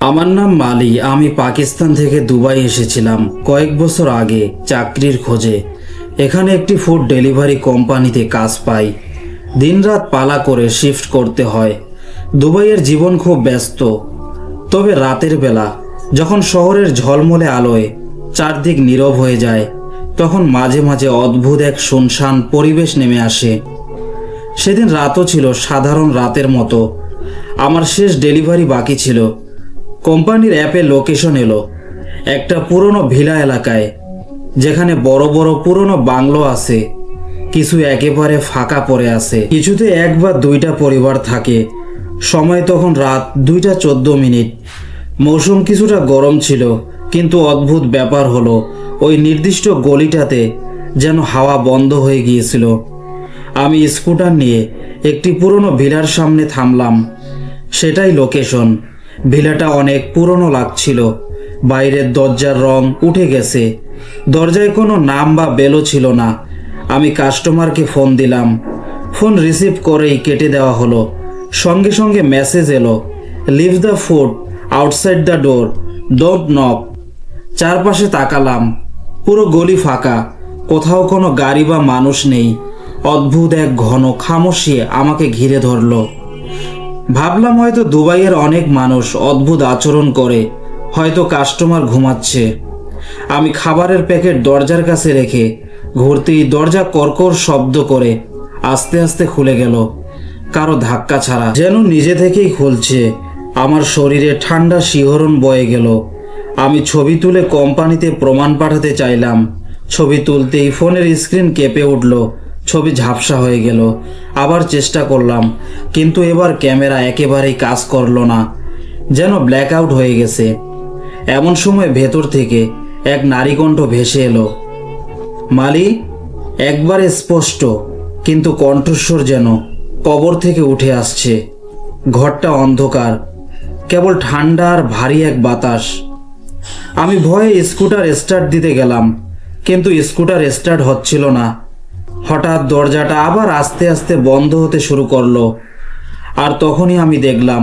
আমার নাম মালি, আমি পাকিস্তান থেকে দুবাই এসেছিলাম কয়েক বছর আগে চাকরির খোঁজে। এখানে একটি ফুড ডেলিভারি কোম্পানিতে কাজ পাই। দিনরাত পালা করে শিফট করতে হয়। দুবাইয়ের জীবন খুব ব্যস্ত। তবে রাতের বেলা, যখন শহরের ঝলমলে আলোয় চারদিক নীরব হয়ে যায়, তখন মাঝে মাঝে অদ্ভুত এক শুনশান পরিবেশ নেমে আসে। সেদিন রাতও ছিল সাধারণ রাতের মতো। আমার শেষ ডেলিভারি বাকি ছিল। কোম্পানির অ্যাপে লোকেশন এলো, একটা পুরনো ভিলা এলাকায়, যেখানে বড় বড় পুরনো বাংলো আছে, কিছু একেবারে ফাঁকা পড়ে আছে। কিছুতে এক বা দুইটা পরিবার থাকে, সময় তখন রাত দুইটা চোদ্দ মিনিট। মৌসুম কিছুটা গরম ছিল, কিন্তু অদ্ভুত ব্যাপার হলো, ওই নির্দিষ্ট গলিটাতে যেন হাওয়া বন্ধ হয়ে গিয়েছিল। আমি স্কুটার নিয়ে একটি পুরনো ভিলার সামনে থামলাম, সেটাই লোকেশন ভিলাটা অনেক পুরনো লাগছিল। বাইরের দরজার রং উঠে গেছে। দরজায় কোনো নাম বা বেলও ছিল না। আমি কাস্টমারকে ফোন দিলাম। ফোন রিসিভ করেই কেটে দেওয়া হলো। সঙ্গে সঙ্গে মেসেজ এলো leave the food outside the door don't knock চারপাশে তাকালাম। পুরো গলি ফাঁকা। কোথাও কোনো গাড়ি বা মানুষ নেই। অদ্ভুত এক ঘন খামোশি আমাকে ঘিরে ধরলো। ভাবলাম হয়তো দুবাইয়ের অনেক মানুষ অদ্ভুত আচরণ করে, হয়তো কাস্টমার ঘুমাচ্ছে। আমি খাবারের প্যাকেট দরজার কাছে রেখে ঘুরতেই দরজা কর্কর শব্দ করে আস্তে আস্তে খুলে গেল, কারও ধাক্কা ছাড়া। যেন নিজে থেকেই খুলছে, আমার শরীরে ঠান্ডা শিহরণ বয়ে গেল। আমি ছবি তুলে কোম্পানিতে প্রমাণ পাঠাতে চাইলাম, ছবি তুলতেই ফোনের স্ক্রিন কেঁপে উঠল ছবি ঝাপসা হয়ে গেল। আবার চেষ্টা করলাম, কিন্তু এবার ক্যামেরা একেবারেই কাজ করল না, যেন ব্ল্যাক আউট হয়ে গেছে। এমন সময় ভেতর থেকে এক নারী কণ্ঠ ভেসে এলো। মালি, একবারে স্পষ্ট, কিন্তু কণ্ঠস্বর যেন কবর থেকে উঠে আসছে। ঘরটা অন্ধকার, কেবল ঠান্ডা আর ভারী এক বাতাস। আমি ভয়ে স্কুটার স্টার্ট দিতে গেলাম, কিন্তু স্কুটার স্টার্ট হচ্ছিল না। হঠাৎ দরজাটা আবার আস্তে আস্তে বন্ধ হতে শুরু করল। আর তখনই আমি দেখলাম,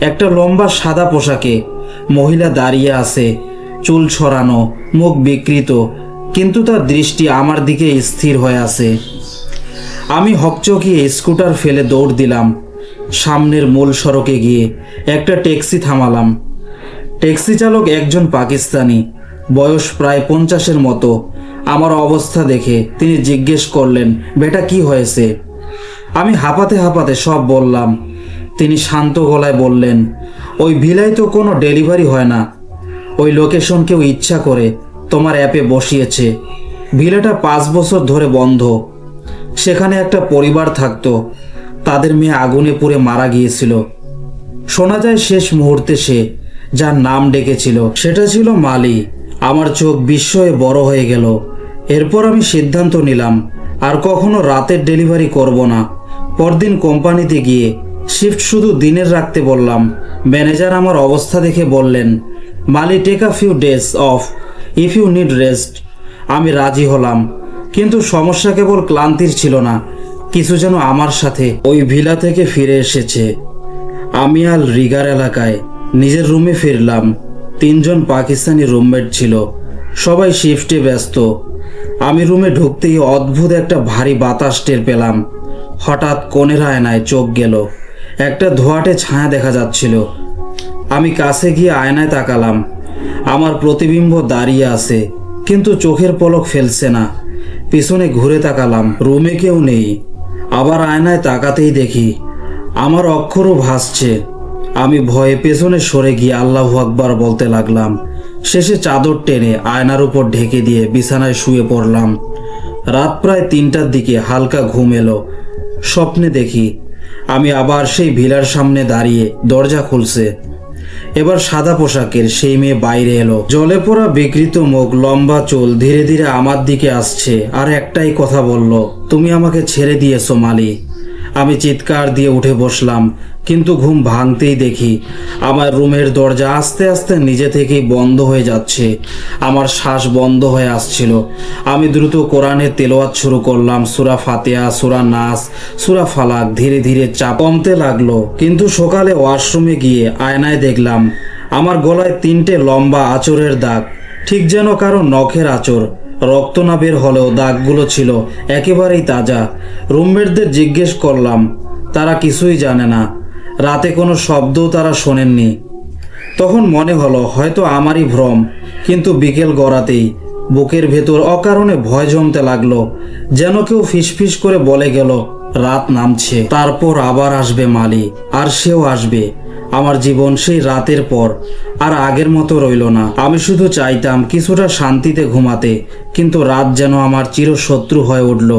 একটা লম্বা সাদা পোশাকে মহিলা দাঁড়িয়ে আছে, চুল ছড়ানো, মুখ বিকৃত, কিন্তু তার দৃষ্টি আমার দিকে স্থির হয়ে আছে। আমি হকচকিয়ে স্কুটার ফেলে দৌড় দিলাম। সামনের মূল সড়কে গিয়ে একটা ট্যাক্সি থামালাম। ট্যাক্সি চালক একজন পাকিস্তানি বয়স প্রায় পঞ্চাশের মতো। আমার অবস্থা দেখে তিনি জিজ্ঞেস করলেন, বেটা, কি হয়েছে? আমি হাঁপাতে হাঁপাতে সব বললাম। তিনি শান্ত গলায় বললেন, ওই ভিলায় তো কোনো ডেলিভারি হয় না। ওই লোকেশন কেউ ইচ্ছা করে তোমার অ্যাপে বসিয়েছে। ভিলাটা পাঁচ বছর ধরে বন্ধ। সেখানে একটা পরিবার থাকতো। তাদের মেয়ে আগুনে পুড়ে মারা গিয়েছিল। শোনা যায় শেষ মুহূর্তে সে যার নাম ডেকেছিল, সেটা ছিল মালি। আমার চোখ বিস্ময়ে বড় হয়ে গেল। এরপর আমি সিদ্ধান্ত নিলাম, আর কখনো রাতের ডেলিভারি করব না। পরদিন কোম্পানিতে গিয়ে শিফট শুধু দিনের রাখতে বললাম। ম্যানেজার আমার অবস্থা দেখে বললেন, মালি take a few days off if you need rest আমি রাজি হলাম, কিন্তু সমস্যা কেবল ক্লান্তির ছিল না, কিছু যেন আমার সাথে ওই ভিলা থেকে ফিরে এসেছে। আমি আল রিগার এলাকায় নিজের রুমে ফিরলাম। তিনজন পাকিস্তানি রুমমেট ছিল। সবাই শিফটে ব্যস্ত। আমি রুমে ঢুকতেই অদ্ভুত একটা ভারী বাতাস টের পেলাম। হঠাৎ কোণের আয়নায় চোখ গেল। একটা ধোয়াটে ছায়া দেখা যাচ্ছিল। আমি কাছে গিয়ে আয়নায় তাকালাম। আমার প্রতিবিম্ব দাঁড়িয়ে আছে, কিন্তু চোখের পলক ফেলছে না। পিছনে ঘুরে তাকালাম, রুমে কেউ নেই। আবার আয়নায় তাকাতেই দেখি, আমার অক্ষরও ভাসছে। আমি ভয়ে পেছনে সরে গিয়ে আল্লাহ আকবার বলতে লাগলাম। শেষে চাদর টেনে আয়নার উপর ঢেকে দিয়ে বিছানায় শুয়ে পড়লাম। রাত প্রায় তিনটার দিকে হালকা ঘুম এলো। স্বপ্নে দেখি, আমি আবার সেই ভিলার সামনে দাঁড়িয়ে দরজা খুলছে। এবার সাদা পোশাকের সেই মেয়ে বাইরে এলো। জলে পড়া বিকৃত মুখ, লম্বা চুল ধীরে ধীরে আমার দিকে আসছে আর একটাই কথা বলল, তুমি আমাকে ছেড়ে দিয়েছ মালি আমি চিৎকার দিয়ে উঠে বসলাম, কিন্তু ঘুম ভাঙতেই দেখি আমার রুমের দরজা আস্তে আস্তে নিজে থেকেই বন্ধ হয়ে যাচ্ছে, আমার শ্বাস বন্ধ হয়ে আসছিল। আমি দ্রুত কোরআনের তেলোয়াত শুরু করলাম, সুরা ফাতেহা, সুরা নাস, সুরা ফালাক ধীরে ধীরে চাপ কমতে লাগল, কিন্তু সকালে ওয়াশরুমে গিয়ে আয়নায় দেখলাম, আমার গলায় তিনটে লম্বা আঁচড়ের দাগ, ঠিক যেন কারও নখের আঁচড়। রক্ত না বের হলেও দাগগুলো ছিল একেবারেই তাজা। রুমমেটদের জিজ্ঞেস করলাম, তারা কিছুই জানে না। রাতে কোনো শব্দও তারা শোনেননি। তখন মনে হলো, হয়তো আমারই ভ্রম, কিন্তু বিকেল গড়াতেই বুকের ভেতর অকারণে ভয় জমতে লাগল, যেন কেউ ফিসফিস করে বলে গেল, রাত নামছে, তারপর আবার আসবে মালি, আর সেও আসবে। আমার জীবন সেই রাতের পর, আর আগের মতো রইল না। আমি শুধু চাইতাম কিছুটা শান্তিতে ঘুমাতে, কিন্তু রাত যেন আমার চিরশত্রু হয়ে উঠল।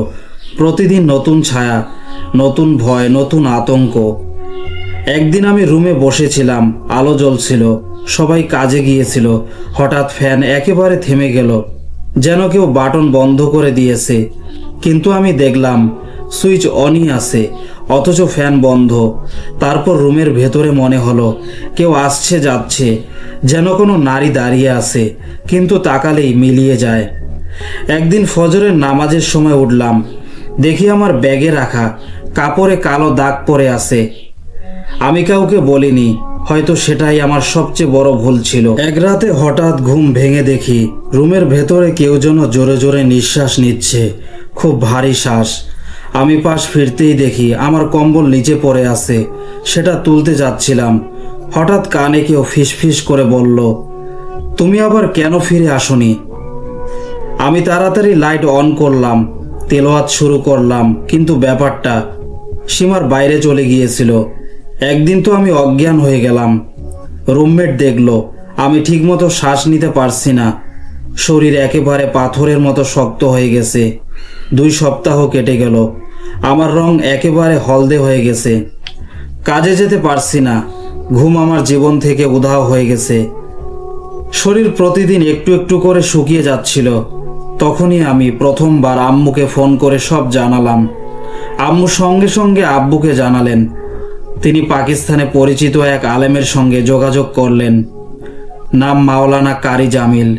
প্রতিদিন নতুন ছায়া, নতুন ভয়, নতুন আতঙ্ক। একদিন আমি রুমে বসেছিলাম, আলো জ্বলছিল, সবাই কাজে গিয়েছিল, হঠাৎ ফ্যান একেবারে থেমে গেল, যেন কেউ বাটন বন্ধ করে দিয়েছে। কিন্তু আমি দেখলাম, সুইচ অনই আছে অথচ ফ্যান বন্ধ। তারপর রুমের ভেতরে মনে হলো, কেউ আসছে যাচ্ছে, যেন কোনো নারী দাঁড়িয়ে আছে, কিন্তু তাকালেই মিলিয়ে যায়। একদিন ফজরের নামাজের সময় উঠলাম, দেখি আমার ব্যাগে রাখা কাপড়ে কালো দাগ পড়ে আছে। আমি কাউকে বলিনি, হয়তো সেটাই আমার সবচেয়ে বড় ভুল ছিল। এক রাতে হঠাৎ ঘুম ভেঙে দেখি, রুমের ভেতরে কেউ যেন জোরে জোরে নিঃশ্বাস নিচ্ছে, খুব ভারী শ্বাস। আমি পাশ ফিরতেই দেখি আমার কম্বল নিচে পড়ে আছে। সেটা তুলতে যাচ্ছিলাম। হঠাৎ কানে কেউ ফিসফিস করে বলল, তুমি আবার কেন ফিরে আসনি? আমি তাড়াতাড়ি লাইট অন করলাম, তেলোয়াত শুরু করলাম, কিন্তু ব্যাপারটা সীমার বাইরে চলে গিয়েছিল। একদিন তো আমি অজ্ঞান হয়ে গেলাম। রুমমেট দেখল, আমি ঠিকমতো শ্বাস নিতে পারছি না। শরীর একেবারে পাথরের মতো শক্ত হয়ে গেছে। দুই সপ্তাহ কেটে গেল। আমার রং একেবারে হলদে হয়ে গেছে। কাজে যেতে পারছি না। ঘুম আমার জীবন থেকে উধাও হয়ে গেছে। শরীর প্রতিদিন একটু একটু করে শুকিয়ে যাচ্ছিল। তখনই আমি প্রথমবার আম্মুকে ফোন করে সব জানালাম। আম্মু সঙ্গে সঙ্গে আব্বুকে জানালেন। তিনি পাকিস্তানে পরিচিত এক আলেমের সঙ্গে যোগাযোগ করলেন। নাম মাওলানা কারি জামিল।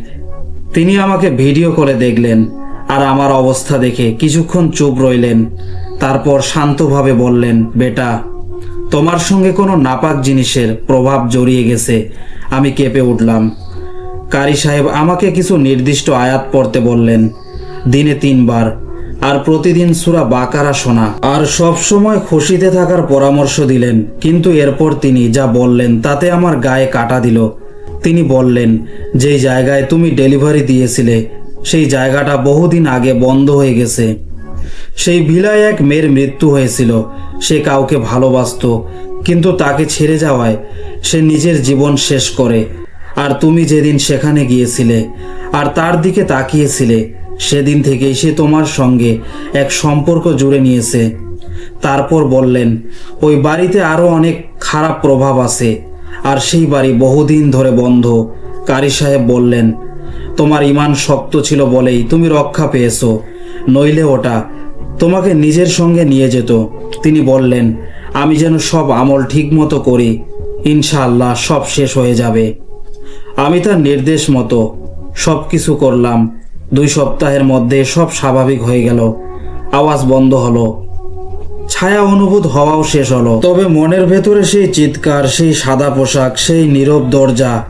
তিনি আমাকে ভিডিও করে দেখলেন। আর আমার অবস্থা দেখে কিছুক্ষণ চুপ রইলেন। তারপর শান্তভাবে বললেন, বেটা, তোমার সঙ্গে কোনো নাপাক জিনিসের প্রভাব জড়িয়ে গেছে। আমি কেঁপে উঠলাম। কারি সাহেব আমাকে কিছু নির্দিষ্ট আয়াত পড়তে বললেন, দিনে তিনবার। আর প্রতিদিন সুরা বাকারা শোনা। আর সব সময় খুশিতে থাকার পরামর্শ দিলেন, কিন্তু এরপর তিনি যা বললেন তাতে আমার গায়ে কাটা দিল। তিনি বললেন, যেই জায়গায় তুমি ডেলিভারি দিয়েছিলে সেই জায়গাটা বহুদিন আগে বন্ধ হয়ে গেছে। সেই ভিলায় এক মেয়ের মৃত্যু হয়েছিল। সে কাউকে ভালোবাসতো, কিন্তু তাকে ছেড়ে যাওয়ায় সে নিজের জীবন শেষ করে। আর তুমি যেদিন সেখানে গিয়েছিলে আর তার দিকে তাকিয়েছিলে, সেদিন থেকেই সে তোমার সঙ্গে এক সম্পর্ক জুড়ে নিয়েছে। তারপর বললেন, ওই বাড়িতে আরও অনেক খারাপ প্রভাব আছে, আর সেই বাড়ি বহুদিন ধরে বন্ধ। কারি সাহেব বললেন তোমার ইমান শক্ত ছিল বলেই তুমি রক্ষা পেয়েছ, নইলে ওটা তোমাকে নিজের সঙ্গে নিয়ে যেত। তিনি বললেন, আমি যেন সব আমল ঠিক মতো করি, ইনশাআল্লাহ সব শেষ হয়ে যাবে। আমি তার নির্দেশ মতো সব কিছু করলাম। দুই সপ্তাহের মধ্যে সব স্বাভাবিক হয়ে গেল। আওয়াজ বন্ধ হলো। ছায়া অনুভূত হওয়াও শেষ হলো। তবে মনের ভেতরে সেই চিৎকার, সেই সাদা পোশাক, সেই নীরব দরজা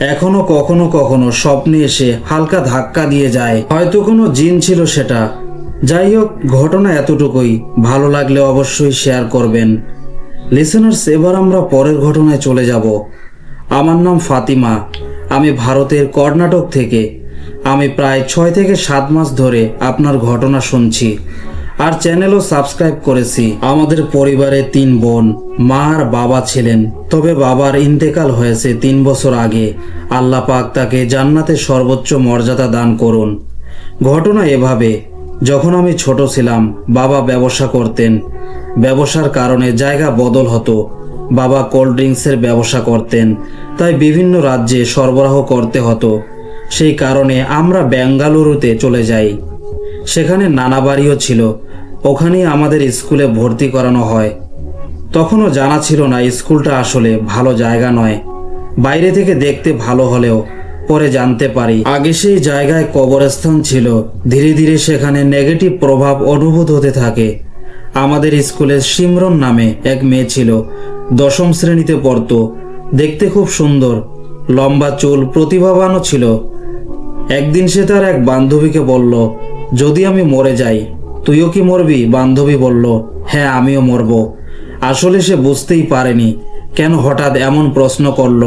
এখনও কখনো কখনো স্বপ্নে এসে হালকা ধাক্কা দিয়ে যায়। হয়তো কোনো জিন ছিল সেটা। যাই হোক, ঘটনা এতটুকুই। ভালো লাগলে অবশ্যই শেয়ার করবেন। লিসেনার্স, এবার আমরা পরের ঘটনায় চলে যাব। আমার নাম ফাতিমা। আমি ভারতের কর্ণাটক থেকে। আমি প্রায় ছয় থেকে সাত মাস ধরে আপনার ঘটনা শুনছি। আর চ্যানেলও সাবস্ক্রাইব করেছি। আমাদের পরিবারে তিন বোন, মা আর বাবা ছিলেন। তবে বাবার ইন্তেকাল হয়েছে তিন বছর আগে। আল্লাহ পাক তাকে জান্নাতে সর্বোচ্চ মর্যাদা দান করুন। ঘটনা এভাবে, যখন আমি ছোট ছিলাম, বাবা ব্যবসা করতেন। ব্যবসার কারণে জায়গা বদল হতো। বাবা কোল্ড ড্রিঙ্কসের ব্যবসা করতেন। তাই বিভিন্ন রাজ্যে সরবরাহ করতে হতো। সেই কারণে আমরা বেঙ্গালুরুতে চলে যাই। সেখানে নানা বাড়িও ছিল। ওখানেই আমাদের স্কুলে ভর্তি করানো হয়। তখনও জানা ছিল না স্কুলটা আসলে ভালো জায়গা নয়। বাইরে থেকে দেখতে ভালো হলেও পরে জানতে পারি। আগে সেই জায়গায় কবরস্থান ছিল। ধীরে ধীরে সেখানে নেগেটিভ প্রভাব অনুভূত হতে থাকে। আমাদের স্কুলে সিমরন নামে এক মেয়ে ছিল। দশম শ্রেণীতে পড়তো। দেখতে খুব সুন্দর। লম্বা চুল, প্রতিভাবানও ছিল। একদিন সে তার এক বান্ধবীকে বলল, যদি আমি মরে যাই তুইও কি মরবি? বান্ধবী বলল হ্যাঁ আমিও মরব। আসলে সে বুঝতেই পারেনি, কেন হঠাৎ এমন প্রশ্ন করল।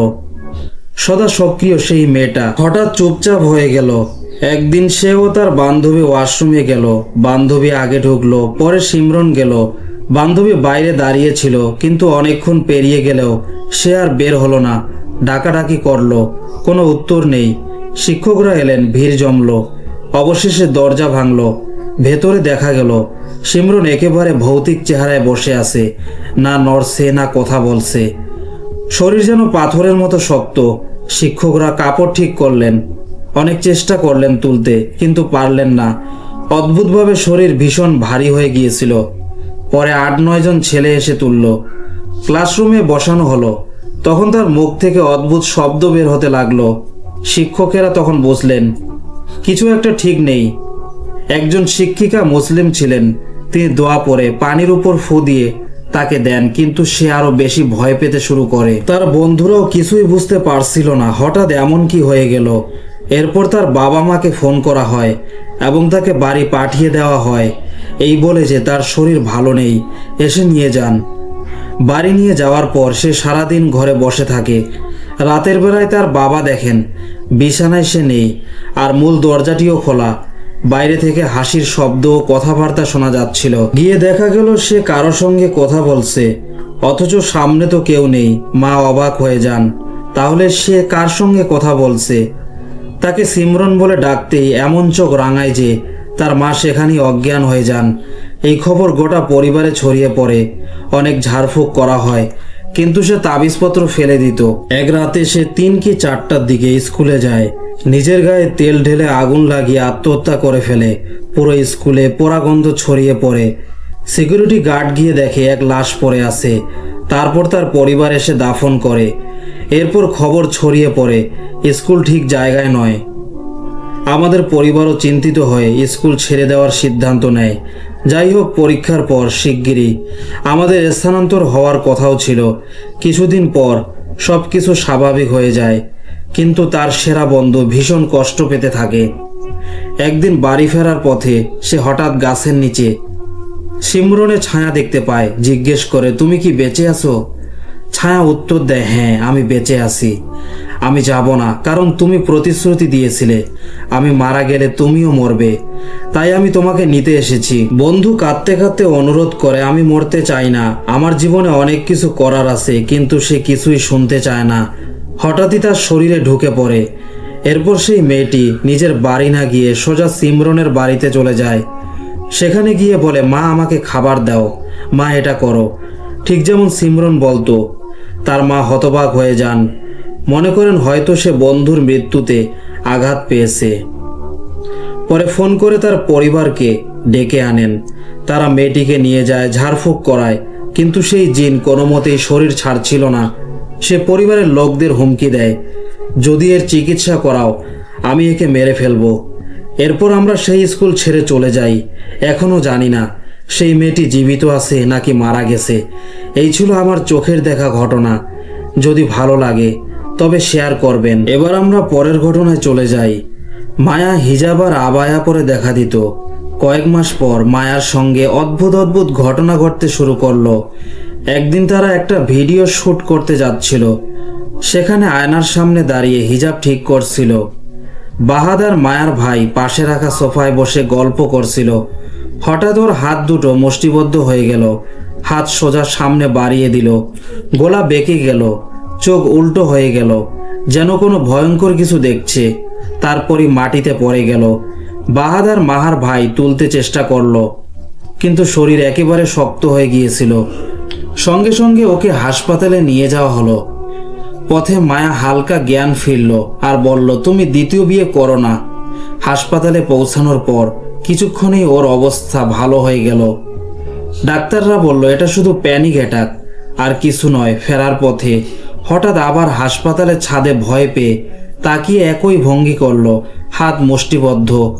সদা সক্রিয় সেই মেয়েটা হঠাৎ চুপচাপ হয়ে গেল। একদিন সেও তার বান্ধবী ওয়াশরুমে গেল। বান্ধবী আগে ঢুকলো, পরে সিমরন গেল। বান্ধবী বাইরে দাঁড়িয়েছিল কিন্তু অনেকক্ষণ পেরিয়ে গেলেও সে আর বের হলো না। ডাকাডাকি করল, কোনো উত্তর নেই। শিক্ষকরা এলেন, ভিড় জমলো। অবশেষে দরজা ভাঙলো। ভেতরে দেখা গেল, সিমরন একেবারে ভৌতিক চেহারায় বসে আছে, না নড়ছে, না কথা বলছে। শরীর যেন পাথরের মতো শক্ত, শিক্ষকরা কাপড় ঠিক করলেন, অনেক চেষ্টা করলেন তুলতে, কিন্তু পারলেন না। অদ্ভুতভাবে শরীর ভীষণ ভারী হয়ে গিয়েছিল। পরে আট, নয় জন ছেলে এসে তুলল। ক্লাসরুমে বসানো হলো। তখন তার মুখ থেকে অদ্ভুত শব্দ বের হতে লাগল। শিক্ষকেরা তখন বসলেন কিছু একটা ঠিক নেই। একজন শিক্ষিকা মুসলিম ছিলেন। তিনি দোয়া পরে পানির উপর ফু দিয়ে তাকে দেন, কিন্তু সে আরও বেশি ভয় পেতে শুরু করে। তার বন্ধুরাও কিছুই বুঝতে পারছিল না, হঠাৎ এমন কি হয়ে গেল। এরপর তার বাবা মাকে ফোন করা হয় এবং তাকে বাড়ি পাঠিয়ে দেওয়া হয়। এই বলে যে তার শরীর ভালো নেই, এসে নিয়ে যান। বাড়ি নিয়ে যাওয়ার পর সে সারাদিন ঘরে বসে থাকে। রাতের বেলায় তার বাবা দেখেন, বিছানায় সে নেই, আর মূল দরজাটিও খোলা। বাইরে থেকে হাসির শব্দ ও কথাবার্তা শোনা যাচ্ছিল। গিয়ে দেখা গেল সে কারও সঙ্গে কথা বলছে, অথচ সামনে তো কেউ নেই, মা অবাক হয়ে যান। তাহলে সে কার সঙ্গে কথা বলছে? তাকে সিমরন বলে ডাকতেই এমন চোখ রাঙায় যে তার মা সেখানেই অজ্ঞান হয়ে যান। এই খবর গোটা পরিবারে ছড়িয়ে পড়ে, অনেক ঝাড়ফুঁক করা হয়, কিন্তু সে তাবিজপত্র ফেলে দিত। এক রাতে সে তিন কি চারটার দিকে স্কুলে যায়। নিজের গায়ে তেল ঢেলে আগুন লাগিয়ে আত্মহত্যা করে ফেলে। পুরো স্কুলে পোড়া গন্ধ ছড়িয়ে পড়ে। সিকিউরিটি গার্ড গিয়ে দেখে এক লাশ পড়ে আছে। তারপর তার পরিবার এসে দাফন করে। এরপর খবর ছড়িয়ে পড়ে, স্কুল ঠিক জায়গায় নয়। আমাদের পরিবারও চিন্তিত হয়ে স্কুল ছেড়ে দেওয়ার সিদ্ধান্ত নেয়। যাই হোক, পরীক্ষার পর শিগগিরই। আমাদের স্থানান্তর হওয়ার কথাও ছিল। কিছুদিন পর সব কিছু স্বাভাবিক হয়ে যায়। কিন্তু তার সেরা বন্ধু ভীষণ কষ্ট পেতে থাকে। একদিন বাড়ি ফেরার পথে সে হঠাৎ গাছের নিচে সিমরনে ছায়া দেখতে পায়, জিজ্ঞেস করে, তুমি কি বেঁচে আছো? ছায়া উত্তর দেয় হ্যাঁ আমি বেঁচে আছি। আমি যাব না, কারণ তুমি প্রতিশ্রুতি দিয়েছিলে। আমি মারা গেলে তুমিও মরবে। তাই আমি তোমাকে নিতে এসেছি। বন্ধু কাঁদতে কাঁদতে অনুরোধ করে, আমি মরতে চাই না। আমার জীবনে অনেক কিছু করার আছে, কিন্তু সে কিছুই শুনতে চায় না। হঠাৎই তার শরীরে ঢুকে পড়ে। এরপর সেই মেয়েটি নিজের বাড়ি না গিয়ে সোজা সিমরনের বাড়িতে চলে যায়। সেখানে গিয়ে বলে, মা, আমাকে খাবার দাও। মা, এটা করো। ঠিক যেমন সিমরন বলতো, তার মা হতবাক হয়ে যান। মনে করেন হয়তো সে বন্ধুর মৃত্যুতে আঘাত পেয়েছে। পরে ফোন করে তার পরিবারকে ডেকে আনেন। তারা মেয়েটিকে নিয়ে যায়, ঝাড়ফুঁক করায়। কিন্তু সেই জিন কোনো মতেই শরীর ছাড়ছিল না। সে পরিবারের লোকদের হুমকি দেয়। যদি এর চিকিৎসা করাও, আমি একে মেরে ফেলব। এরপর আমরা সেই স্কুল ছেড়ে চলে যাই। এখনও জানি না, সেই মেয়েটি জীবিত আছে নাকি মারা গেছে। এই ছিল আমার চোখের দেখা ঘটনা। যদি ভালো লাগে, তবে শেয়ার করবেন। এবার আমরা পরের ঘটনায় চলে যাই। মায়া হিজাব আর আবায়া পরে দেখা দিত। কয়েক মাস পর মায়ার সঙ্গে অদ্ভুত অদ্ভুত ঘটনা ঘটতে শুরু করল। একদিন তারা একটা ভিডিও শ্যুট করতে যাচ্ছিল। সেখানে আয়নার সামনে দাঁড়িয়ে হিজাব ঠিক করছিল। বাহাদার মায়ার ভাই পাশে রাখা সোফায় বসে গল্প করছিল। হঠাৎ ওর হাত দুটো মুষ্টিবদ্ধ হয়ে গেল। হাত সোজা সামনে বাড়িয়ে দিল। গোলা বেঁকে গেল। চোখ উল্টো হয়ে গেল। যেন কোনো ভয়ঙ্কর কিছু দেখছে। তারপরই মাটিতে পড়ে গেল। বাহাদার মাহার ভাই তুলতে চেষ্টা করল। কিন্তু শরীর একেবারে শক্ত হয়ে গিয়েছিল। সঙ্গে সঙ্গে ওকে হাসপাতালে নিয়ে যাওয়া হলো। পথে মায়া হালকা জ্ঞান ফিরল আর বলল, তুমি দ্বিতীয় বিয়ে করো না। হাসপাতালে পৌঁছানোর পর কিছুক্ষণেই ওর অবস্থা ভালো হয়ে গেল। ডাক্তাররা বলল, এটা শুধু প্যানিক অ্যাটাক আর কিছু নয়, ফেরার পথে। হঠাৎ আবার হাসপাতালের ছাদে ভয় পেয়ে তাকিয়ে একই ভঙ্গি করল, হাত মুষ্টিবদ্ধ,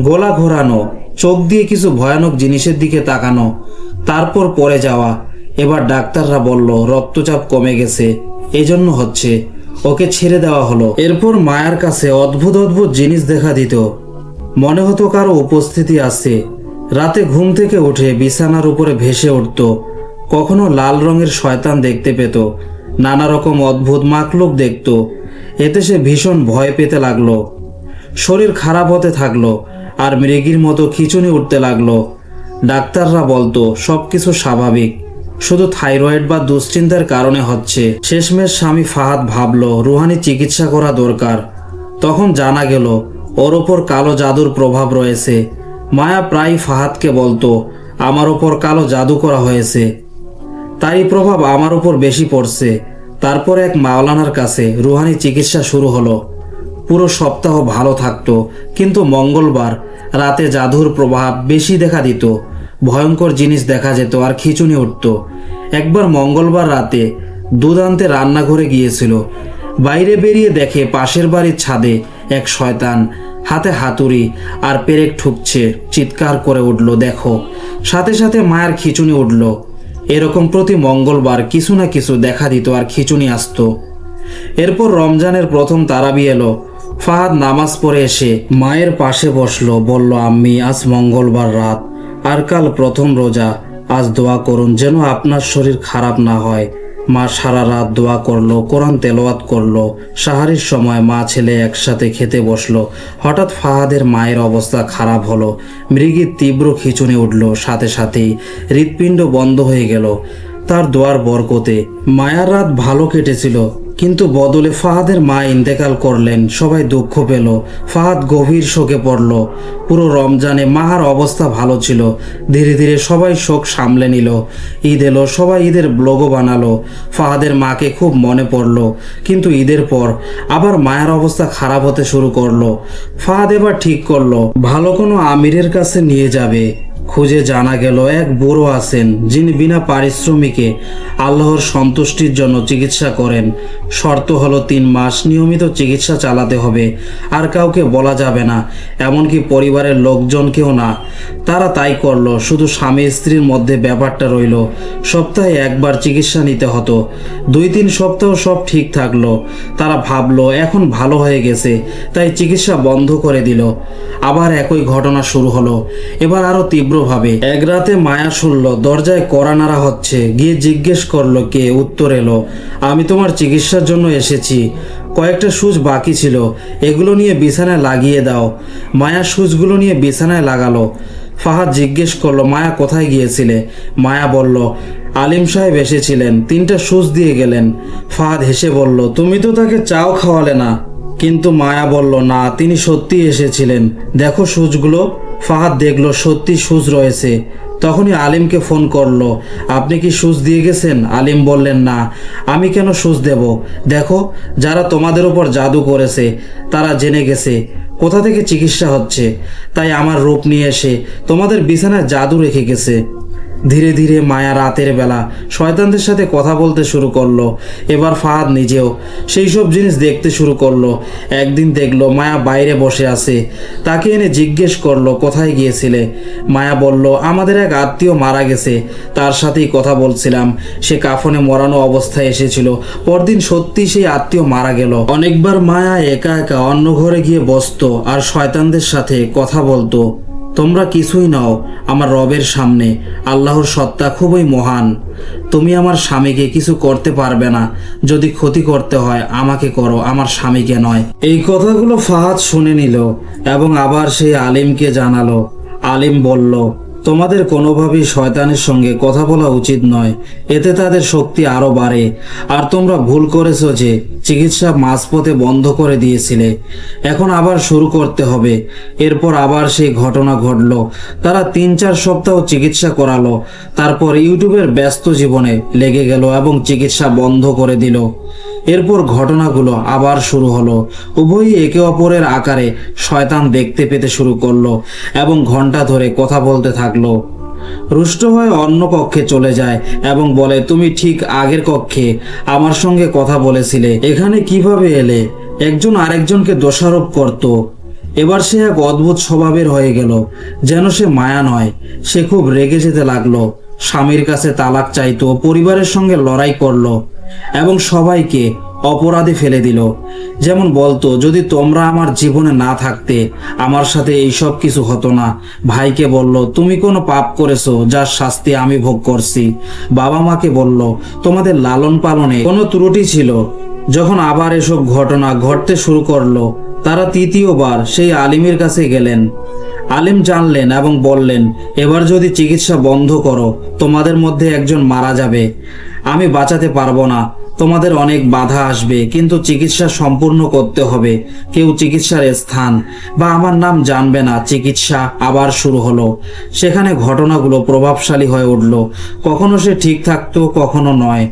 গোলা ঘোরানো। চোখ দিয়ে কিছু ভয়ানক জিনিসের দিকে তাকানো, তারপর পড়ে যাওয়া। এবার ডাক্তাররা বলল, রক্তচাপ কমে গেছে, এজন্য হচ্ছে, ওকে ছেড়ে দেওয়া হলো। এরপর মায়ার কাছে অদ্ভুত অদ্ভুত জিনিস দেখা দিত। মনে হতো কারও উপস্থিতি আছে। রাতে ঘুম থেকে উঠে বিছানার উপরে ভেসে উঠত। কখনো লাল রঙের শয়তান দেখতে পেত। নানা রকম অদ্ভুত মাকলুক দেখত। এতে সে ভীষণ ভয় পেতে লাগল। শরীর খারাপ হতে থাকল। আর মৃগীর মতো খিচুনি উঠতে লাগল। ডাক্তাররা বলতো, সবকিছু স্বাভাবিক। শুধু থাইরয়েড বা দুশ্চিন্তার কারণে হচ্ছে। শেষমেশ স্বামী ফাহাদ ভাবলো, রুহানি চিকিৎসা করা দরকার। তখন জানা গেল, ওর ওপর কালো জাদুর প্রভাব রয়েছে। মায়া প্রায় ফাহাদকে বলতো, আমার ওপর কালো জাদু করা হয়েছে। তারই প্রভাব আমার ওপর বেশি পড়ছে। তারপর এক মাওলানার কাছে রুহানি চিকিৎসা শুরু হলো। পুরো সপ্তাহ ভালো থাকত, কিন্তু মঙ্গলবার রাতে জাদুর প্রভাব বেশি দেখা দিত। ভয়ঙ্কর জিনিস দেখা যেত আর খিচুনি উঠত। একবার মঙ্গলবার রাতে দুদান্তে রান্নাঘরে গিয়েছিল। বাইরে বেরিয়ে দেখে পাশের বাড়ির ছাদে এক শয়তান হাতে হাতুড়ি আর পেরেক ঠুকছে, চিৎকার করে উঠল, দেখো। সাথে সাথে মায়ের খিচুনি উঠল। এরকম প্রতি মঙ্গলবার কিছু না কিছু দেখা দিত আর খিচুনি আসতো। এরপর রমজানের প্রথম তারাবি এলো। ফাহাদ নামাজ পড়ে এসে মায়ের পাশে বসল, বলল, আম্মি, আজ মঙ্গলবার রাত। আর কাল প্রথম রোজা। আজ দোয়া করুন যেন আপনার শরীর খারাপ না হয়। মা সারা রাত দোয়া করল, কোরআন তেলাওয়াত করল। সাহারির সময় মা ছেলে একসাথে খেতে বসল। হঠাৎ ফাহাদের মায়ের অবস্থা খারাপ হলো। মৃগীর তীব্র খিচুনি উঠল। সাথে সাথেই হৃৎপিণ্ড বন্ধ হয়ে গেল। তার দোয়ার বরকতে মায়ার রাত ভালো কেটেছিল। কিন্তু বদলে ফাহাদের মা ইন্তেকাল করলেন, সবাই দুঃখ পেল। ফাহাদ গভীর শোকে পড়ল। পুরো রমজানে মাহার অবস্থা ভালো ছিল। ধীরে ধীরে সবাই শোক সামলে নিল। ঈদ এলো, সবাই ঈদের ব্লগও বানালো। ফাহাদের মাকে খুব মনে পড়ল। কিন্তু ঈদের পর আবার মায়ের অবস্থা খারাপ হতে শুরু করল। ফাহাদ এবার ঠিক করল, ভালো কোনো আমিরের কাছে নিয়ে যাবে। খুঁজে জানা গেল এক বুড়ো আছেন, যিনি বিনা পারিশ্রমিকে আল্লাহর সন্তুষ্টির জন্য চিকিৎসা করেন। শর্ত হলো তিন মাস নিয়মিত চিকিৎসা চালাতে হবে, আর কাউকে বলা যাবে না, এমনকি পরিবারের লোকজনকেও না। তারা তাই করল, শুধু স্বামী স্ত্রীর মধ্যে ব্যাপারটা রইল, সপ্তাহে একবার চিকিৎসা নিতে হতো। দুই তিন সপ্তাহ সব ঠিক থাকল, তারা ভাবলো, এখন ভালো হয়ে গেছে, তাই চিকিৎসা বন্ধ করে দিল। আবার একই ঘটনা শুরু হলো, এবার আরও তীব্রভাবে। এক রাতে মায়া শুনল, দরজায় কড়া নাড়া হচ্ছে। গিয়ে জিজ্ঞেস করল, কে? উত্তর এলো, আমি তোমার চিকিৎসার জন্য এসেছি। কয়েকটা সুচ বাকি ছিল। এগুলো নিয়ে বিছানায় লাগিয়ে দাও। মায়া সুচগুলো নিয়ে বিছানায় লাগালো। ফাহাদ জিজ্ঞেস করল, মায়া কোথায় গিয়েছিলে? মায়া বলল, আলিম সাহেব এসেছিলেন। তিনটা সুচ দিয়ে গেলেন। ফাহাদ হেসে বলল, তুমি তো তাকে চাও খাওয়ালে না। কিন্তু মায়া বলল, না, তিনি সত্যি এসেছিলেন। দেখো সুচগুলো। ফাহাদ দেখল সত্যি সুজ রয়েছে। তখনই আলিমকে ফোন করল, আপনি কি সুজ দিয়ে গেছেন? আলিম বললেন, না, আমি কেন সুজ দেব? দেখো, যারা তোমাদের উপর জাদু করেছে, তারা জেনে গেছে, কোথা থেকে চিকিৎসা হচ্ছে, তাই আমার রূপ নিয়ে এসে তোমাদের বিছানায় জাদু রেখে গেছে। ধীরে ধীরে মায়া রাতের বেলা শয়তানদের সাথে কথা বলতে শুরু করল। এবার ফাহাদ নিজেও সেই সব জিনিস দেখতে শুরু করল। একদিন দেখল মায়া বাইরে বসে আছে। তাকে এনে জিজ্ঞেস করল, কোথায় গিয়েছিলে? মায়া বলল, আমাদের এক আত্মীয় মারা গেছে। তার সাথেই কথা বলছিলাম। সে কাফনে মরানো অবস্থায় এসেছিল। পরদিন সত্যি সেই আত্মীয় মারা গেল। অনেকবার মায়া একা একা অন্য ঘরে গিয়ে বসতো আর শয়তানদের সাথে কথা বলতো। তোমরা কিছুই নাও আমার রবের সামনে। আল্লাহর সত্তা খুবই মহান। তুমি আমার স্বামীকে কিছু করতে পারবে না। যদি ক্ষতি করতে হয়, আমাকে করো, আমার স্বামীকে নয়। এই কথাগুলো ফাহাদ শুনে নিল এবং আবার সেই আলিমকে জানালো। আলিম বলল তোমাদের কোনোভাবেই শয়তানের সঙ্গে কথা বলা উচিত নয়। এতে তাদের শক্তি আরও বাড়ে। আর তোমরা ভুল করেছ যে চিকিৎসা মাঝপথে বন্ধ করে দিয়েছিলে। এখন আবার শুরু করতে হবে। এরপর আবার সেই ঘটনা ঘটলো। তারা তিন চার সপ্তাহ চিকিৎসা করালো। তারপর ইউটিউবের ব্যস্ত জীবনে লেগে গেল এবং চিকিৎসা বন্ধ করে দিল। এরপর ঘটনাগুলো আবার শুরু হলো। উভয়ই একে অপরের আকারে শয়তান দেখতে পেতে শুরু করল এবং ঘণ্টা ধরে কথা বলতে থাকল। রুষ্ট হয়ে অন্য কক্ষে চলে যায় এবং বলে, তুমি ঠিক আগের কক্ষে আমার সঙ্গে কথা বলেছিলে। এখানে কীভাবে এলে? একজন আরেকজনকে দোষারোপ করত। এবার সে এক অদ্ভুত স্বভাবের হয়ে গেল, যেন সে মায়া নয়। সে খুব রেগে যেতে লাগল। স্বামীর কাছে তালাক চাইতো, পরিবারের সঙ্গে লড়াই করল এবং সবাইকে অপরাধে ফেলে দিল। যেমন বলতো, যদি তোমরা আমার জীবনে না থাকতে, আমার সাথে এই সব কিছু হতো না। ভাইকে বলল, তুমি কোনো পাপ করেছ যার শাস্তি আমি ভোগ করছি? বাবা মাকে বলল, তোমাদের লালন পালনে কোনো ত্রুটি ছিল? যখন আবার এসব ঘটনা ঘটতে শুরু করল, তারা তৃতীয়বার সেই আলিমের কাছে গেলেন। আলিম জানলেন এবং বললেন, এবার যদি চিকিৎসা বন্ধ করো, তোমাদের মধ্যে একজন মারা যাবে। আমি বাঁচাতে পারব না। তোমাদের অনেক বাধা আসবে, কিন্তু চিকিৎসা সম্পূর্ণ করতে হবে। কেউ চিকিৎসার স্থান বা আমার নাম জানবে না, চিকিৎসা আবার শুরু হলো। সেখানে ঘটনাগুলো প্রভাবশালী হয়ে উঠল। কখনো সে ঠিক থাকতো, কখনো নয়।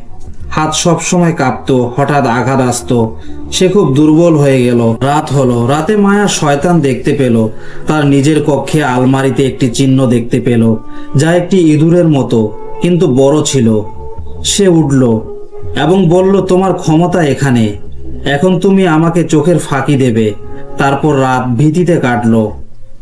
হাত সব সময় কাঁপতো, হঠাৎ আঘাত আসতো। সে খুব দুর্বল হয়ে গেল। রাত হলো। রাতে মায়া শয়তান দেখতে পেল। তার নিজের কক্ষে আলমারিতে একটি চিহ্ন দেখতে পেল। যা একটি ইঁদুরের মতো, কিন্তু বড় ছিল। সে উঠল। এবং বলল, তোমার ক্ষমতা এখানে। এখন তুমি আমাকে চোখের ফাঁকি দেবে। তারপর রাত ভীতিতে কাটলো।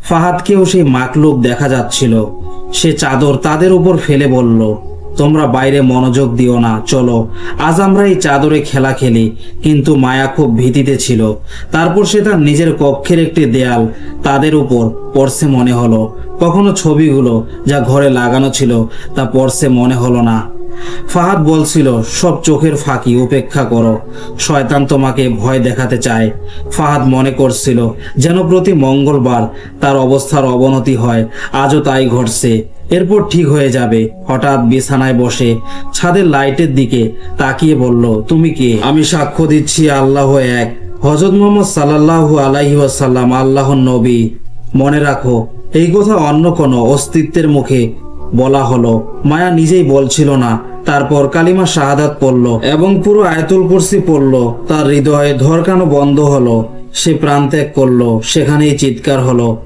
ফাহাদকেও সেই মাকলুক দেখা যাচ্ছিল। সে চাদর তাদের উপর ফেলে বলল, তোমরা বাইরে মনোযোগ দিও না, চলো। আজ আমরা এই চাদরে খেলা খেলি, কিন্তু মায়া খুব ভীতিতে ছিল। তারপর সে তার নিজের কক্ষের একটি দেয়াল তাদের উপর পড়ছে মনে হলো। কখনো ছবিগুলো যা ঘরে লাগানো ছিল তা পড়ছে মনে হলো না। ফাহাদ বলছিল, সব চোখের ফাঁকি, উপেক্ষা করো। শয়তান তোমাকে ভয় দেখাতে চায়। ফাহাদ মনে করছিল, যেন প্রতি মঙ্গলবার তার অবস্থার অবনতি হয়, আজও তাই ঘটছে। এরপর ঠিক হয়ে যাবে। হঠাৎ বিছানায় বসে ছাদের লাইটের দিকে তাকিয়ে বলল, তুমি কে? আমি সাক্ষ্য দিচ্ছি আল্লাহ এক। হজরত মোহাম্মদ সাল্লাল্লাহু আলাইহি ওয়াসাল্লাম, আল্লাহর নবী। মনে রাখো, এই কথা অন্য কোনো অস্তিত্বের মুখে বলা হলো। মায়া নিজেই বলছিল না তারপর কালিমা শাহাদাত পড়ল এবং পুরো আয়তুল কুরসি পড়ল। তার হৃদয়ে ধরকানো বন্ধ হলো। সে প্রাণত্যাগ করল। সেখানেই চিৎকার হলো।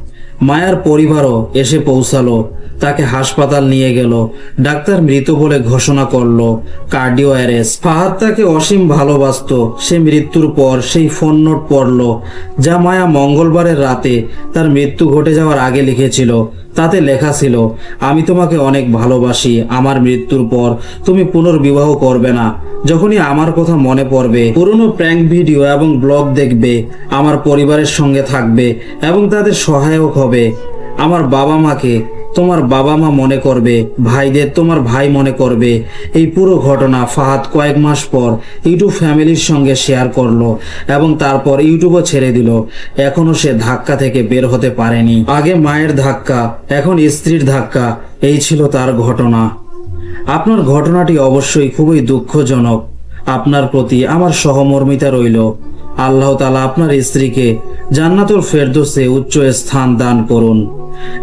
মায়ার পরিবারও এসে পৌঁছালো। তাকে হাসপাতাল নিয়ে গেল। ডাক্তার মৃত বলে ঘোষণা করল। Cardio arrest. ফাহাদ তাকে অসীম ভালোবাসতো। সে মৃত্যুর পর সেই ফোন নোট পড়ল, যা মায়া মঙ্গলবারের রাতে তার মৃত্যু ঘটে যাওয়ার আগে লিখেছিল। তাতে লেখা ছিল, আমি তোমাকে অনেক ভালোবাসি, আমার মৃত্যুর পর তুমি পুনর্বিবাহ করবে না। যখনই আমার কথা মনে পড়বে, পুরনো প্র্যাঙ্ক ভিডিও এবং ব্লগ দেখবে, আমার পরিবারের সঙ্গে থাকবে এবং তাদের সহায়ক হবে। আমার বাবা মাকে তোমার বাবা মা মনে করবে, ভাইদের তোমার ভাই মনে করবে। এই পুরো ঘটনা ফাহাদ কয়েক মাস পর ইউটিউব ফ্যামিলির সঙ্গে শেয়ার করল এবং তারপর ইউটিউবও ছেড়ে দিল। এখনও সে ধাক্কা থেকে বের হতে পারেনি। আগে মায়ের ধাক্কা, এখন স্ত্রীর ধাক্কা, এই ছিল তার ঘটনা। আপনার ঘটনাটি অবশ্যই খুবই দুঃখজনক। আপনার প্রতি আমার সহমর্মিতা রইল। আল্লাহ তালা আপনার স্ত্রীকে জান্নাতুল ফেরদোসে উচ্চ স্থান দান করুন।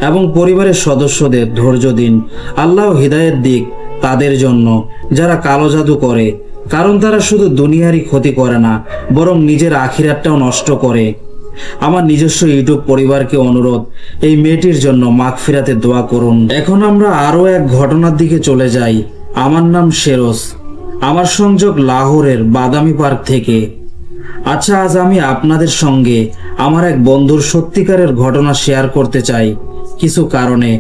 এবং পরিবারের সদস্যদের ধৈর্য দিন। আল্লাহ হৃদায়ের দিক তাদের জন্য, যারা কালো জাদু করে, কারণ তারা শুধু দুনিয়ারই ক্ষতি করে না, বরং নিজের আখিরাতটাও নষ্ট করে। আমার নিজস্ব ইউটিউব পরিবারকে অনুরোধ, এই মেয়েটির জন্য মাগফিরাতে দোয়া করুন। এখন আমরা আরও এক ঘটনার দিকে চলে যাই। আমার নাম শেরোস আমার সংযোগ লাহোরের বাদামি পার্ক থেকে। আচ্ছা আজ আমি আপনাদের সঙ্গে আমার এক বন্ধুর সত্যিকারের ঘটনা শেয়ার করতে চাই। কিছু কারণে।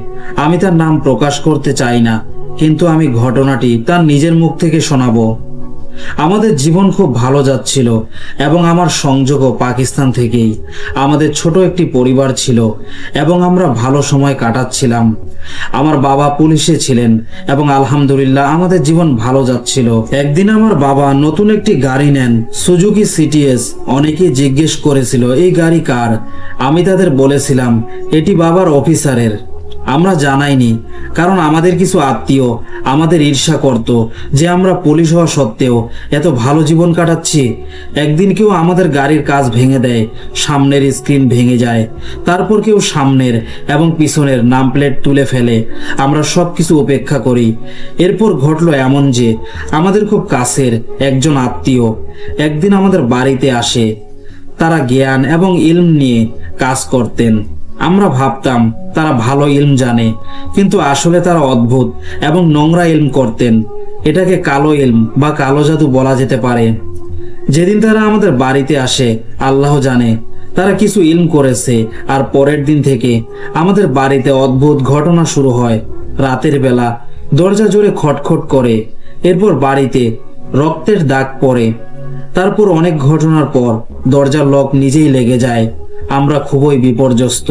আমি তার নাম প্রকাশ করতে চাই না, কিন্তু আমি ঘটনাটি তার নিজের মুখ থেকে শোনাবো। আমাদের জীবন খুব ভালো যাচ্ছিল এবং আমার সংযোগও পাকিস্তান থেকেই। আমাদের ছোট একটি পরিবার ছিল এবং আমরা ভালো সময় কাটাচ্ছিলাম। আমার বাবা পুলিশে ছিলেন এবং আলহামদুলিল্লাহ আমাদের জীবন ভালো যাচ্ছিল। একদিন আমার বাবা নতুন একটি গাড়ি নেন, সুজুকি সিটিএস। অনেকেই জিজ্ঞেস করেছিল, এই গাড়ি কার? আমি তাদের বলেছিলাম, এটি বাবার অফিসারের। আমরা জানাইনি, কারণ আমাদের কিছু আত্মীয় আমাদের ঈর্ষা করত যে আমরা পুলিশ হওয়া সত্ত্বেও এত ভালো জীবন কাটাচ্ছি। একদিন কেউ আমাদের গাড়ির কাজ ভেঙে দেয়, সামনের স্ক্রিন ভেঙে যায়, তারপর কেউ সামনের এবং পিছনের নাম প্লেট তুলে ফেলে, আমরা সব কিছু উপেক্ষা করি। এরপর ঘটলো এমন যে আমাদের খুব কাছের একজন আত্মীয় একদিন আমাদের বাড়িতে আসে, তারা জ্ঞান এবং ইলম নিয়ে কাজ করতেন। আমরা ভাবতাম তারা ভালো ইলম জানে, কিন্তু আসলে তারা অদ্ভুত এবং নোংরা ইলম করতেন। এটাকে কালো ইলম বা কালো জাদু বলা যেতে পারে। যেদিন তারা আমাদের বাড়িতে আসে, আল্লাহ জানে, তারা কিছু ইলম করেছে আর পরের দিন থেকে আমাদের বাড়িতে অদ্ভুত ঘটনা শুরু হয়। রাতের বেলা দরজা জুড়ে খটখট করে, এরপর বাড়িতে রক্তের দাগ পড়ে। তারপর অনেক ঘটনার পর দরজার লক নিজেই লেগে যায়। আমরা খুবই বিপর্যস্ত।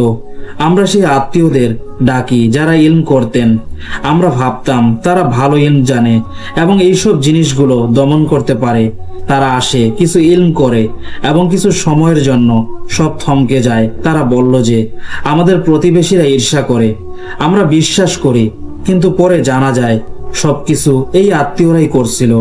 আমরা সেই আত্মীয়দের ডাকি, যারা ইলম করতেন। আমরা ভাবতাম, তারা ভালো ইলম জানে এবং এইসব জিনিসগুলো দমন করতে পারে। তারা আসে, কিছু ইলম করে এবং কিছু সময়ের জন্য সব থমকে যায়। তারা বলল যে, আমাদের প্রতিবেশীরা ঈর্ষা করে। আমরা বিশ্বাস করি, কিন্তু পরে জানা যায়, সবকিছু এই আত্মীয়রাই করছিল।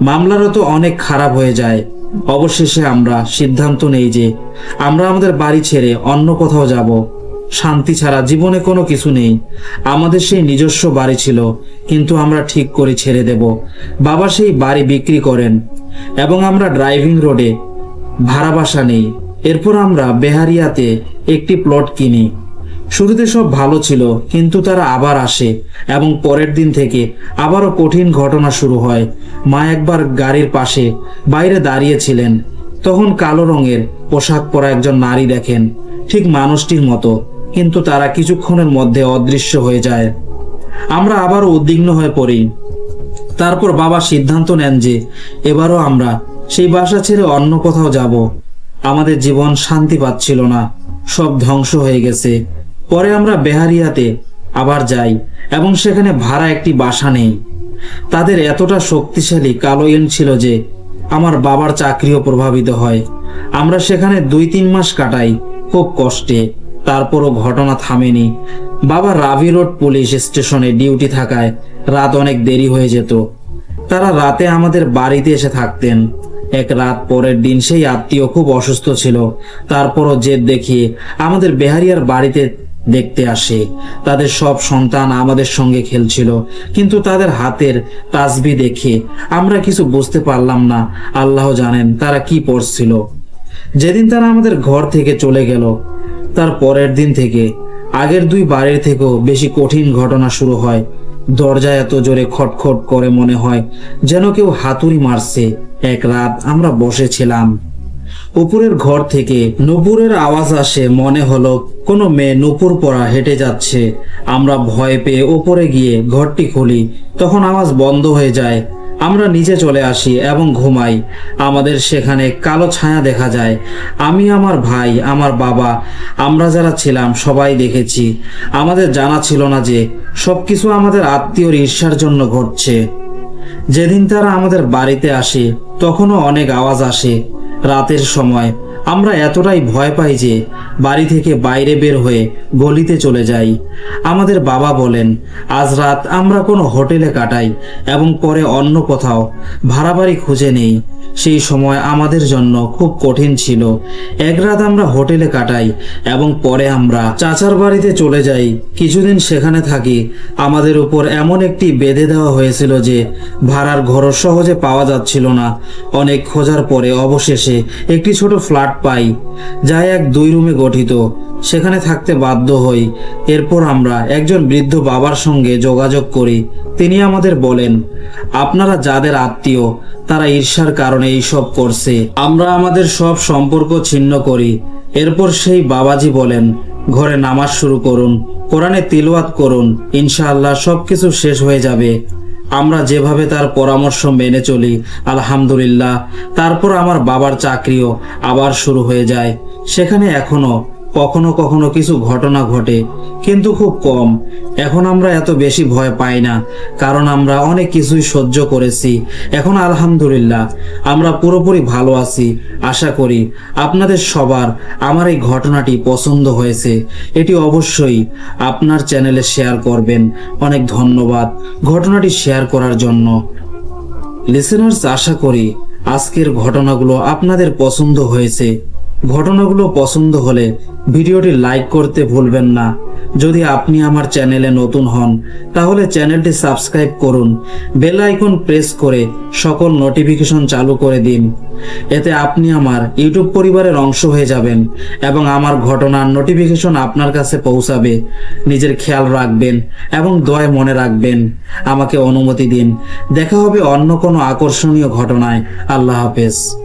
মামলারও তো অনেক খারাপ হয়ে যায়। অবশেষে আমরা সিদ্ধান্ত নেই যে আমরা আমাদের বাড়ি ছেড়ে অন্য কোথাও যাব। শান্তি ছাড়া জীবনে কোনো কিছু নেই। আমাদের সেই নিজস্ব বাড়ি ছিল, কিন্তু আমরা ঠিক করে ছেড়ে দেব। বাবা সেই বাড়ি বিক্রি করেন এবং আমরা ড্রাইভিং রোডে ভাড়া বাসা নেই। এরপর আমরা বেহারিয়াতে একটি প্লট কিনি। শুরুতে সব ভালো ছিল, কিন্তু তারা আবার আসে এবং পরের দিন থেকে আবারও কঠিন ঘটনা শুরু হয়। মা একবার গাড়ির পাশে বাইরে দাঁড়িয়েছিলেন। তখন কালো রঙের পোশাক পরা একজন নারী দেখেন। ঠিক মানুষটির মতো, কিন্তু তারা কিছুক্ষণের মধ্যে অদৃশ্য হয়ে যায়। আমরা আবারও উদ্বিগ্ন হয়ে পড়ি। তারপর বাবা সিদ্ধান্ত নেন যে, এবারও আমরা সেই বাসা ছেড়ে অন্য কোথাও যাব। আমাদের জীবন শান্তি পাচ্ছিল না। সব ধ্বংস হয়ে গেছে। পরে আমরা বেহারিয়াতে আবার যাই এবং সেখানে ভাড়া একটি বাসা নেই। তাদের এতটা শক্তিশালী কালো ইন ছিল যে আমার বাবার চাকরিও প্রভাবিত হয়। আমরা সেখানে দুই তিন মাস কাটাই খুব কষ্টে। তারপরও ঘটনা থামেনি। বাবা রাভি রোড পুলিশ স্টেশনে ডিউটি থাকায় রাত অনেক দেরি হয়ে যেত। তারা রাতে আমাদের বাড়িতে এসে থাকতেন। এক রাত পরের দিন সেই আত্মীয় খুব অসুস্থ ছিল। তারপরও জেদ দেখিয়ে আমাদের বেহারিয়ার বাড়িতে দেখতে আসে। তাদের সব সন্তান আমাদের সঙ্গে খেলছিল, কিন্তু তাদের হাতের তাসবি দেখে আমরা কিছু বুঝতে পারলাম না, আল্লাহ জানেন তারা কি পড়ছিল। যেদিন তারা আমাদের ঘর থেকে চলে গেল, তার পরের দিন থেকে, আগের দুই বাড়ির থেকেও বেশি কঠিন ঘটনা শুরু হয়। দরজা এত জোরে খটখট করে মনে হয়, যেন কেউ হাতুড়ি মারছে। এক রাত আমরা বসেছিলাম। উপরের ঘর থেকে নূপুরের আওয়াজ আসে, মনে হলো কোনো মেয়ে নূপুর পরা হেঁটে যাচ্ছে। আমরা ভয় পেয়ে ওপরে গিয়ে ঘরটি খুলি। তখন আওয়াজ বন্ধ হয়ে যায়। আমরা নিচে চলে আসি এবং ঘুমাই। আমাদের সেখানে কালো ছায়া দেখা যায়। আমি, আমার ভাই, আমার বাবা, আমরা যারা ছিলাম সবাই দেখেছি। আমাদের জানা ছিল না যে সবকিছু আমাদের আত্মীয়র ঈর্ষার জন্য ঘটছে। যেদিন তারা আমাদের বাড়িতে আসে, তখনও অনেক আওয়াজ আসে। রাতের সময়। আমরা এতটাই ভয় পাই যে বাড়ি থেকে বাইরে বের হয়ে গলিতে চলে যাই। আমাদের বাবা বলেন, আজ রাত আমরা কোনো হোটেলে কাটাই এবং পরে অন্য কোথাও ভাড়া বাড়ি খুঁজে নেই। সেই সময় আমাদের জন্য খুব কঠিন ছিল। এক রাত আমরা হোটেলে কাটাই এবং পরে আমরা চাচার বাড়িতে চলে যাই। কিছুদিন সেখানে থাকি। আমাদের উপর এমন একটি বেঁধে দেওয়া হয়েছিল যে ভাড়ার ঘরও সহজে পাওয়া যাচ্ছিল না। অনেক খোঁজার পরে অবশেষে একটি ছোট ফ্ল্যাট পাই যা এক দুই রুমে গঠিত। সেখানে থাকতে বাধ্য হই। এরপর আমরা একজন বৃদ্ধ বাবার সঙ্গে যোগাযোগ করি। তিনি আমাদের বলেন, আপনারা যাদের আত্মীয়, তারা ঈর্ষার কারণে এইসব করছে। আমরা আমাদের সব সম্পর্ক ছিন্ন করি। এরপর সেই বাবাজি বলেন, ঘরে নামাজ শুরু করুন, কোরআনে তিলওয়াত করুন, ইনশাআল্লাহ সবকিছু শেষ হয়ে যাবে। আমরা যেভাবে তার পরামর্শ মেনে চলি, আলহামদুলিল্লাহ, তারপর আমার বাবার চাকরিও আবার শুরু হয়ে যায়। সেখানে এখনও কখনো কখনো কিছু ঘটনা ঘটে, কিন্তু খুব কম। এখন আমরা এত বেশি ভয় পাই না, কারণ আমরা অনেক কিছুই সহ্য করেছি। এখন আলহামদুলিল্লাহ, আমরা পুরোপুরি ভালো আছি, আশা করি আপনাদের সবার আমার এই ঘটনাটি পছন্দ হয়েছে। এটি অবশ্যই আপনার চ্যানেলে শেয়ার করবেন। অনেক ধন্যবাদ ঘটনাটি শেয়ার করার জন্য। লিসেনার্স আশা করি আজকের ঘটনাগুলো আপনাদের পছন্দ হয়েছে। ঘটনাগুলো পছন্দ হলে ভিডিওটি লাইক করতে ভুলবেন না। যদি আপনি আমার চ্যানেলে নতুন হন, তাহলে চ্যানেলটি সাবস্ক্রাইব করুন। বেল আইকন প্রেস করে সকল নোটিফিকেশন চালু করে দিন। এতে আপনি আমার ইউটিউব পরিবারের অংশ হয়ে যাবেন এবং আমার ঘটনার নোটিফিকেশন আপনার কাছে পৌঁছাবে। নিজের খেয়াল রাখবেন এবং দয় মনে রাখবেন। আমাকে অনুমতি দিন। দেখা হবে অন্য কোনো আকর্ষণীয় ঘটনায়। আল্লাহ হাফেজ।